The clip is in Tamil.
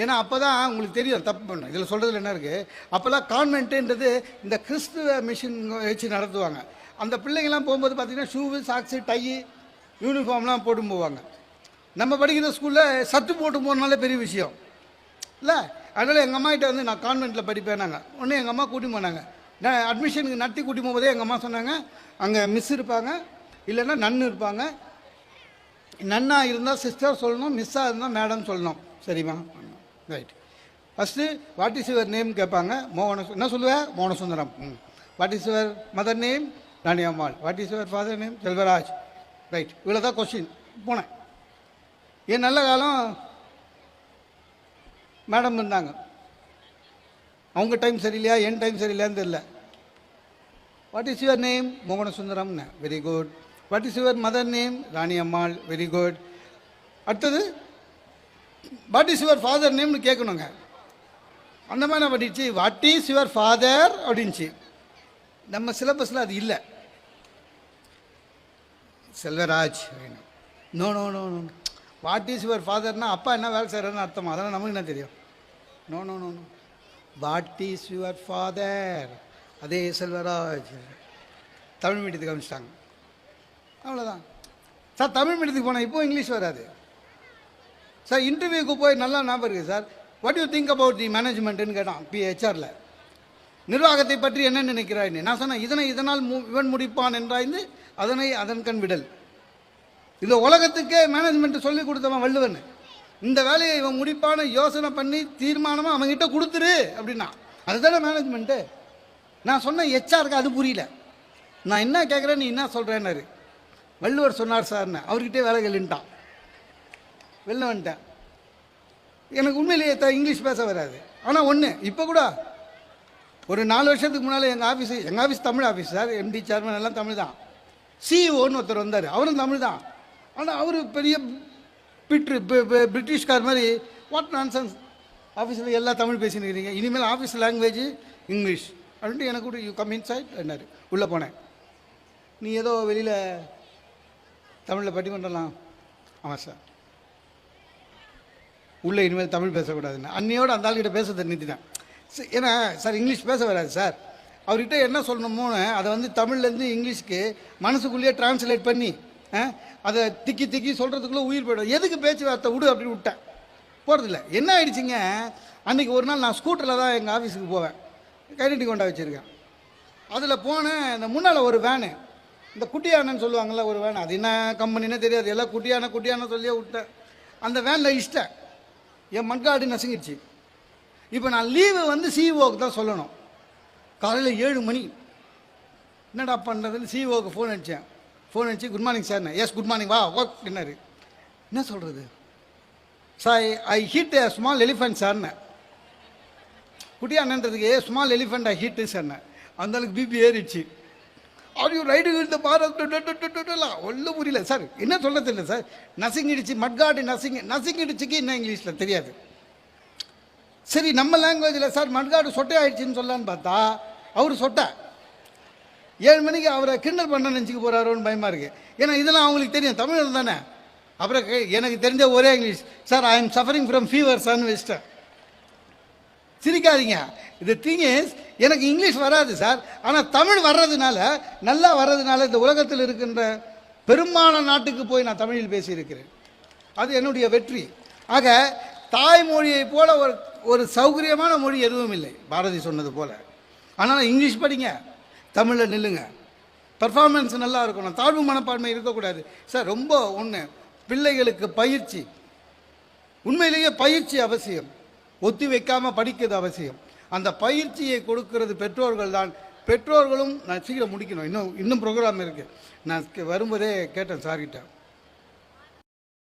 ஏன்னா அப்போ தான் உங்களுக்கு தெரியும் தப்பு பண்ண இதில் சொல்கிறதுல என்ன இருக்குது அப்போல்லாம் கான்வென்ட்டுன்றது இந்த கிறிஸ்துவ மிஷின் வச்சு நடத்துவாங்க. அந்த பிள்ளைங்கள்லாம் போகும்போது பார்த்தீங்கன்னா ஷூவு சாக்ஸு டை யூனிஃபார்ம்லாம் போட்டு போவாங்க. நம்ம படிக்கிற ஸ்கூலில் சத்து போட்டு போனாலே பெரிய விஷயம். இல்லை? அதனால் எங்கள் அம்மாகிட்ட வந்து நான் கான்வென்ட்டில் படிப்பேனாங்க ஒன்று எங்கள் அம்மா கூட்டி போனாங்க. நான் அட்மிஷனுக்கு நடத்தி கூட்டி போகும்போதே எங்கள் அம்மா சொன்னாங்க அங்கே மிஸ் இருப்பாங்க. இல்லைன்னா நன்னு இருப்பாங்க. நன்னா இருந்தால் சிஸ்டர் சொல்லணும் மிஸ்ஸாக இருந்தால் மேடம் சொல்லணும். சரிம்மா. Right first what is your name கேட்பாங்க. மோகன என்ன சொல்லுவேன் மோகனசுந்தரம். ம். What is your mother name Rani Ammal what is your father name Selvaraj. Right இவ்வளோ தான் கொஸ்டின் போனேன். என் நல்ல காலம்? மேடம் இருந்தாங்க. அவங்க டைம் சரியில்லையா? என் டைம் சரியில்லையான்னு தெரியல. What is your name மோகனசுந்தரம்னு. Very good what is your mother name Rani Ammal very good அடுத்தது வாட் இஸ் யுவர் ஃபாதர் நேம்னு கேட்கணுங்க அந்த மாதிரி நான் படிச்சு வாட் இஸ் யுவர் ஃபாதர் அப்படின்ச்சு நம்ம சிலபஸில் அது இல்லை. Selvaraj no no no no what is your ஃபாதர்னா அப்பா என்ன வேலை செய்கிறாருன்னு அர்த்தமா? அதெல்லாம் நமக்கு என்ன தெரியும்? No no no no what is your father அதே செல்வராஜ். தமிழ் மீடியத்துக்கு அனுப்பிச்சிட்டாங்க. அவ்வளோதான் சார் தமிழ் மீடியத்துக்கு போனால் இப்போ இங்கிலீஷ் வராது. சார் இன்டர்வியூக்கு போய் நல்லா ஞாபகம் இருக்குது sir what you think about the மேனேஜ்மெண்ட்டுன்னு கேட்டான் பிஹெச்ஆரில் நிர்வாகத்தை பற்றி என்ன நினைக்கிறாய்ன்னு நான் சொன்னேன் இதனை இதனால் மு- இவன் முடிப்பான் என்றாய்ந்து அதனை அதன் கண் விடல். இந்த உலகத்துக்கே மேனேஜ்மெண்ட் சொல்லி கொடுத்தவன் வள்ளுவன். இந்த வேலையை இவன் முடிப்பான யோசனை பண்ணி தீர்மானமாக அவன்கிட்ட கொடுத்துரு அப்படின்னா. அதுதானே மேனேஜ்மெண்ட்டு நான் சொன்ன ஹெச்ஆருக்கு அது புரியல. நான் என்ன கேட்குறேன் நீ என்ன சொல்கிறேன்னாரு வள்ளுவர் சொன்னார் சார்னு அவர்கிட்டே வேலை வெளில வந்துட்டேன். எனக்கு உண்மையிலேயே த இங்கிலீஷ் பேச வராது. ஆனால் ஒன்று இப்போ கூட ஒரு நாலு வருஷத்துக்கு முன்னால் எங்கள் ஆஃபீஸு எங்கள் office Tamil office sir MD chairman எல்லாம் தமிழ் தான். சிஇஓன்னு ஒருத்தர் வந்தார் அவரும் தமிழ் தான். ஆனால் அவர் பெரிய பிட்ரு பிரிட்டிஷ்கார் மாதிரி வாட் நான்சன்ஸ் ஆஃபீஸில் எல்லாம் தமிழ் பேசினுக்கிறீங்க இனிமேல் ஆஃபீஸ் லாங்குவேஜ் இங்கிலீஷ். அப்படின்ட்டு எனக்கு கூட யூ கம் இன்சைட் என்னார். உள்ளே போனேன். நீ ஏதோ வெளியில் தமிழில் பட்டி பண்ணலாம். ஆமாம் சார். உள்ளே இனிமேல் தமிழ் பேசக்கூடாதுன்னு. அன்னையோடு அந்த ஆள்கிட்ட பேசுறது நிறுத்திட்டேன் தான். ஏன்னா சார் இங்கிலீஷ் பேச வராது சார். அவர்கிட்ட என்ன சொல்லணுமோன்னு அதை வந்து தமிழ்லேருந்து இங்கிலீஷ்க்கு மனசுக்குள்ளேயே டிரான்ஸ்லேட் பண்ணி அதை திக்கி திக்கி சொல்கிறதுக்குள்ளே உயிர் போயிடும். எதுக்கு பேச்சுவார்த்தை விடு அப்படின்னு விட்டேன். போகிறதில்ல என்ன ஆயிடுச்சுங்க? அன்றைக்கி ஒரு நாள் நான் ஸ்கூட்டரில் தான் எங்கள் ஆஃபீஸுக்கு போவேன். கைடென்டி கொண்டா வச்சுருக்கேன். அதில் போனேன் இந்த முன்னால் ஒரு வேனு இந்த குட்டியானன்னு சொல்லுவாங்கள்ல ஒரு வேன் அது என்ன கம்பெனின்னே தெரியாது. எல்லாம் குட்டியான குட்டியான சொல்லியே விட்டேன். அந்த வேனில் இஷ்டேன் என் மண்காடு நசுங்கிடுச்சு. இப்போ நான் லீவு வந்து சிஇஓக்கு தான் சொல்லணும். காலையில் ஏழு மணி. என்னடா பண்ணுறதுன்னு சிஇஓக்கு ஃபோன் அடித்தேன் ஃபோன் அடிச்சு good morning sir yes good morning வா ஒர்க் டின்னர் என்ன சொல்கிறது sir I heat a small elephant சார்னு குட்டியானன்றதுக்கு a small elephant I heat சார்னு அந்தளவுக்கு பிபி ஏறிடுச்சு. ஆர் யூ ரைடு இந்த பாரத் ஒன்றும் புரியல. சார் என்ன சொல்ல தெரியல சார்? நசிங்கிடுச்சு மட்காடு நசிங்க நசிங்கிடுச்சுக்கு என்ன இங்கிலீஷில் தெரியாது. சரி நம்ம லாங்குவேஜில் சார் மட்காடு சொட்டை ஆயிடுச்சுன்னு சொல்லலான்னு பார்த்தா அவர் சொட்டை. ஏழு மணிக்கு அவரை கிண்டல் பண்ண நினச்சிக்க போகிறாரோன்னு பயமாக இருக்குது ஏன்னா இதெல்லாம் அவங்களுக்கு தெரியும். தமிழ் தானே. அப்புறம் எனக்கு தெரிஞ்ச ஒரே English. Sir I am suffering from fever சார்னு வச்சிட்டேன். சிரிக்காதீங்க. இது திங் இஸ் எனக்கு இங்கிலீஷ் வராது சார். ஆனால் தமிழ் வர்றதுனால நல்லா வர்றதுனால இந்த உலகத்தில் இருக்கின்ற பெரும்பாலான நாட்டுக்கு போய் நான் தமிழில் பேசியிருக்கிறேன். அது என்னுடைய வெற்றி. ஆக தாய்மொழியை போல ஒரு ஒரு சௌகரியமான மொழி எதுவும் இல்லை. பாரதி சொன்னது போல. ஆனால் இங்கிலீஷ் படிங்க. தமிழில் நில்லுங்க. பர்ஃபார்மன்ஸ் நல்லா இருக்கணும். தாழ்வு மனப்பான்மை இருக்கக்கூடாது. சார் ரொம்ப ஒன்று பிள்ளைகளுக்கு பயிற்சி. உண்மையிலேயே பயிற்சி அவசியம். ஒத்தி வைக்காமல் படிக்கிறது அவசியம். அந்த பயிற்சியை கொடுக்கறது பெற்றோர்கள் தான் பெற்றோர்களும் நான் சீக்கிரம் முடிக்கணும். இன்னும் இன்னும் ப்ரோக்ராம் இருக்குது நான் வரும்போதே கேட்டேன் சார்கிட்ட.